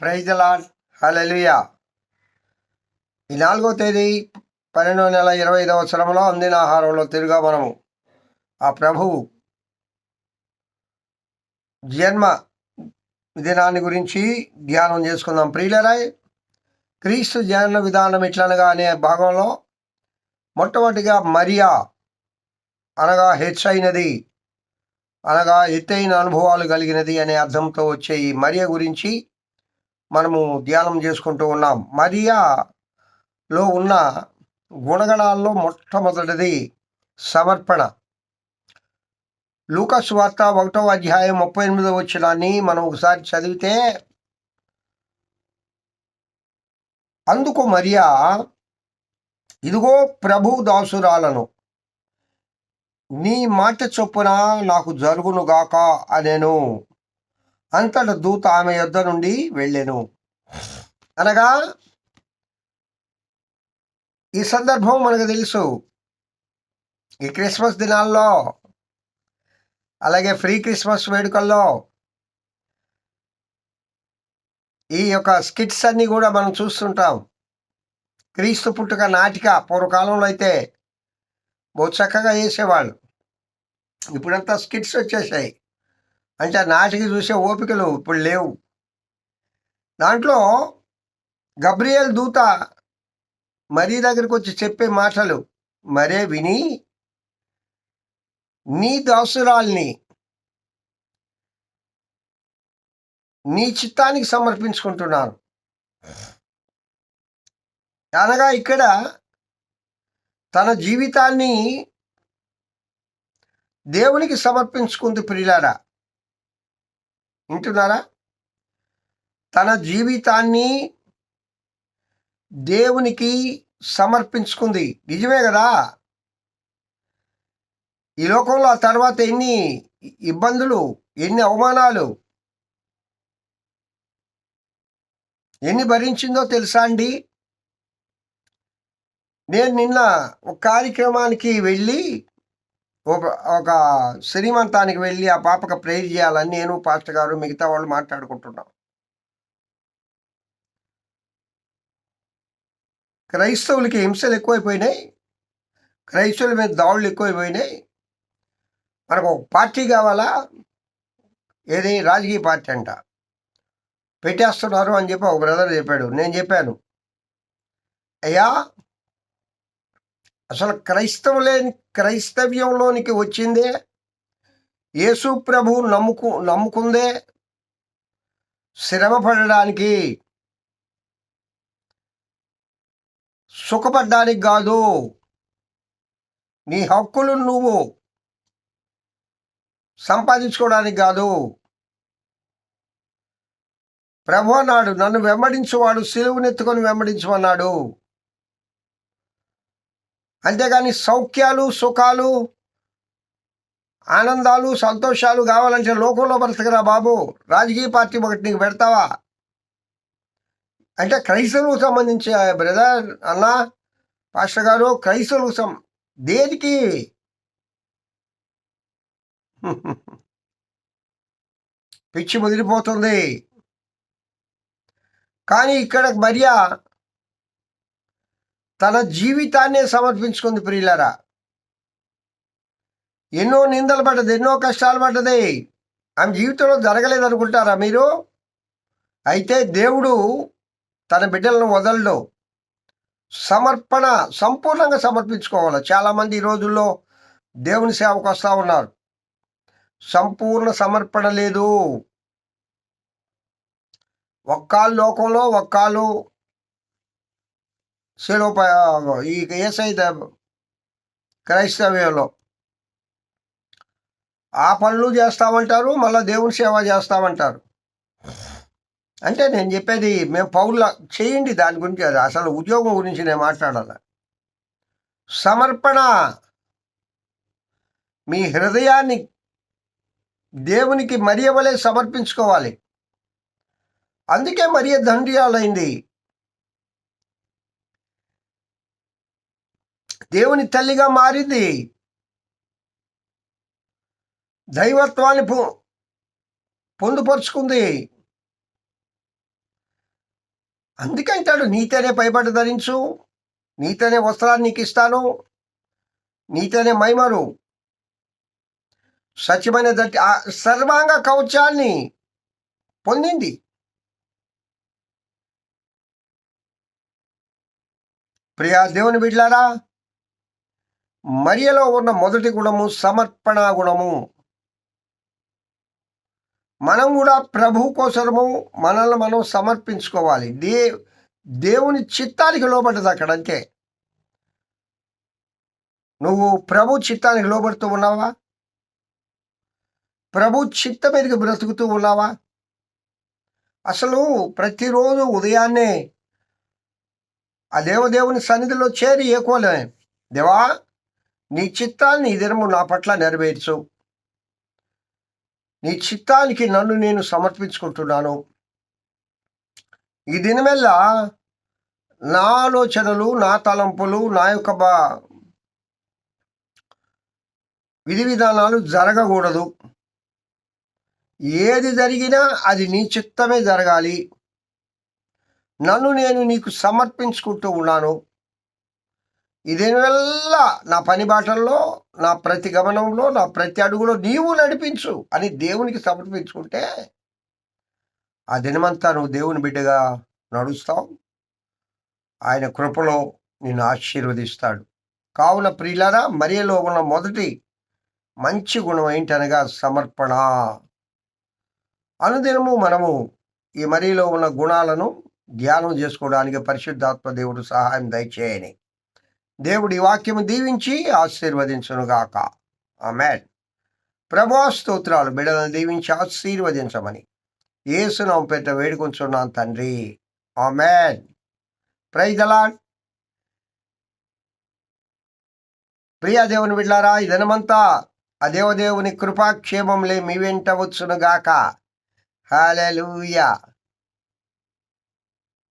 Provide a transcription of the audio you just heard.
Praise lord హలలుయా ఈ నాలుగో తేదీ పన్నెండవ నెల ఇరవై ఐదవ సంవత్సరంలో అందిన ఆహారంలో తిరుగా మనము. ఆ ప్రభువు జన్మ దినాన్ని గురించి ధ్యానం చేసుకుందాం. ప్రియులరాయ్ క్రీస్తు జన్మ విధానం ఎట్లనగా అనే భాగంలో మొట్టమొదటిగా మరియా అనగా హెచ్చైనది అనగా ఎత్తైన అనుభవాలు కలిగినది అనే అర్థంతో వచ్చే ఈ మరియ గురించి మనము ధ్యానం చేసుకుంటూ ఉన్నాం. మరియాలో ఉన్న గుణగణాల్లో మొట్టమొదటిది సమర్పణ. లూకస్ వార్త ఒకటో అధ్యాయం ముప్పై ఎనిమిదో వచ్చినాన్ని మనం ఒకసారి చదివితే అందుకు మరియా ఇదిగో ప్రభు దాసురాలను నీ మాట చొప్పున నాకు జరుగునుగాక అనేను. అంతట దూత ఆమె యొద్ద నుండి వెళ్ళెను. అనగా ఈ సందర్భం మనకు తెలుసు. ఈ క్రిస్మస్ దినాల్లో అలాగే ఫ్రీ క్రిస్మస్ వేడుకల్లో ఈ యొక్క స్కిట్స్ అన్నీ కూడా మనం చూస్తుంటాం. క్రీస్తు పుట్టుక నాటిక పూర్వకాలంలో అయితే బహు చక్కగా చేసేవాళ్ళు. ఇప్పుడంతా స్కిట్స్ వచ్చేసాయి. అంటే ఆ నాటికి చూసే ఓపికలు ఇప్పుడు లేవు. దాంట్లో గబ్రియల్ దూత మరీ దగ్గరికి వచ్చి చెప్పే మాటలు మరే విని నీ దాసురాల్ని నీ చిత్తానికి సమర్పించుకుంటున్నాను. అనగా ఇక్కడ తన జీవితాన్ని దేవునికి సమర్పించుకుంది ప్రియులారా వింటున్నారా తన జీవితాన్ని దేవునికి సమర్పించుకుంది. నిజమే కదా? ఈ లోకంలో ఆ తర్వాత ఎన్ని ఇబ్బందులు ఎన్ని అవమానాలు ఎన్ని భరించిందో తెలుసా అండి? నేను నిన్న ఒక కార్యక్రమానికి వెళ్ళి ఒక ఒక శ్రీమంతానికి వెళ్ళి ఆ పాపకు ప్రేర్ చేయాలని నేను పాస్టర్ గారు మిగతా వాళ్ళు మాట్లాడుకుంటున్నాం. క్రైస్తవులకి హింసలు ఎక్కువైపోయినాయి. క్రైస్తవుల మీద దాడులు ఎక్కువైపోయినాయి. మనకు ఒక పార్టీ కావాలా? ఏది? రాజకీయ పార్టీ అంట. పెట్టేస్తున్నారు అని చెప్పి ఒక బ్రదర్ చెప్పాడు. నేను చెప్పాను. అయ్యా అసలు క్రైస్తవులేని క్రైస్తవ్యంలోనికి వచ్చిందే? యేసు ప్రభు నమ్ముకు నమ్ముకుందే? శ్రమపడడానికి సుఖపడ్డానికి కాదు. నీ హక్కులు నువ్వు సంపాదించుకోవడానికి కాదు. ప్రభు అన్నాడు నన్ను వెంబడించువాడు సిలువునెత్తుకొని వెంబడించమన్నాడు. అంతేగాని సౌఖ్యాలు సుఖాలు ఆనందాలు సంతోషాలు కావాలంటే లోకంలో బ్రతకరా బాబు. రాజకీయ పార్టీ ఒకటి నీకు పెడతావా? అంటే క్రైస్తవులకు సంబంధించి బ్రదర్ అన్న పాస్టర్ గారు క్రైస్తవులకు సం దేనికి? పిచ్చి ముదిరిపోతుంది. కానీ ఇక్కడ మరియా తన జీవితాన్నే సమర్పించుకుంది ప్రియులరా. ఎన్నో నిందలు పడ్డది ఎన్నో కష్టాలు పడ్డది. ఆమె జీవితంలో జరగలేదు అనుకుంటారా మీరు? అయితే దేవుడు తన బిడ్డలను వదలడు. సమర్పణ సంపూర్ణంగా సమర్పించుకోవాలి. చాలామంది ఈ రోజుల్లో దేవుని సేవకు వస్తూ ఉన్నారు. సంపూర్ణ సమర్పణ లేదు. ఒక్కాలు లోకంలో ఒక్కాళ్ళు శిలోప ఈ ఏసై క్రైస్తవ్యంలో ఆ పనులు చేస్తామంటారు మళ్ళీ దేవుని సేవ చేస్తామంటారు. అంటే నేను చెప్పేది మేము పౌరుల చేయండి దాని గురించి అది అసలు ఉద్యోగం గురించి నేను మాట్లాడాలి? సమర్పణ. మీ హృదయాన్ని దేవునికి మరియవలే సమర్పించుకోవాలి. అందుకే మరియ దండ్రియాలైంది దేవుని తల్లిగా మారింది. దైవత్వాన్ని పొ పొందుపరుచుకుంది. అందుకంటాడు నీతేనే పైబట్ట ధరించు నీతేనే వస్త్రాన్ని నీకు ఇస్తాను నీతేనే మైమరు. సత్యమైన దట్టి ఆ సర్వాంగ కవచాన్ని పొందింది. ప్రియా దేవుని బిడ్లారా మరియలో ఉన్న మొదటి గుణము సమర్పణ గుణము. మనం కూడా ప్రభు కోసము మనల్ని మనం సమర్పించుకోవాలి. దే దేవుని చిత్తానికి లోబడ్డది అక్కడ అంతే. నువ్వు ప్రభు చిత్తానికి లోబడుతూ ఉన్నావా? ప్రభు చిత్త మీదకి బ్రతుకుతూ ఉన్నావా? అసలు ప్రతిరోజు ఉదయాన్నే ఆ దేవదేవుని సన్నిధిలో చేరి ఏకోలే దేవా నీ చిత్తాన్ని ఈ దినము నా పట్ల నెరవేర్చు. నీ చిత్తానికి నన్ను నేను సమర్పించుకుంటున్నాను. ఈ దినమెల్లా నా ఆలోచనలు నా తలంపులు నా యొక్క బా విధి విధానాలు జరగకూడదు. ఏది జరిగినా అది నీ చిత్తమే జరగాలి. నన్ను నేను నీకు సమర్పించుకుంటూ ఉన్నాను. ఇదేనల్లా నా పని బాటల్లో నా ప్రతి గమనంలో నా ప్రతి అడుగులో నీవు నడిపించు అని దేవునికి సమర్పించుకుంటే ఆ దినమంతా నువ్వు దేవుని బిడ్డగా నడుస్తావు. ఆయన కృపలో నిన్ను ఆశీర్వదిస్తాడు. కావున ప్రియులారా మరియలో ఉన్న మొదటి మంచి గుణం ఏంటనగా సమర్పణ. అనుదినము మనము ఈ మరీలో ఉన్న గుణాలను ధ్యానం చేసుకోవడానికి పరిశుద్ధాత్మ దేవుడు సహాయం దయచేయని. దేవుడి వాక్యము దీవించి ఆశీర్వదించునుగాక ఆమెన్. ప్రభా స్తోత్రాలు. బిడలను దీవించి ఆశీర్వదించమని. ఏసునాం పెట్ట వేడుకొంచున్నాను తండ్రి. ఆమెన్. ప్రైజలాడ్ ప్రియా దేవుని బిడ్లారా ఈ దినమంతా ఆ దేవదేవుని కృపాక్షేమంలే మీ వెంట వచ్చునుగాక హాలూయా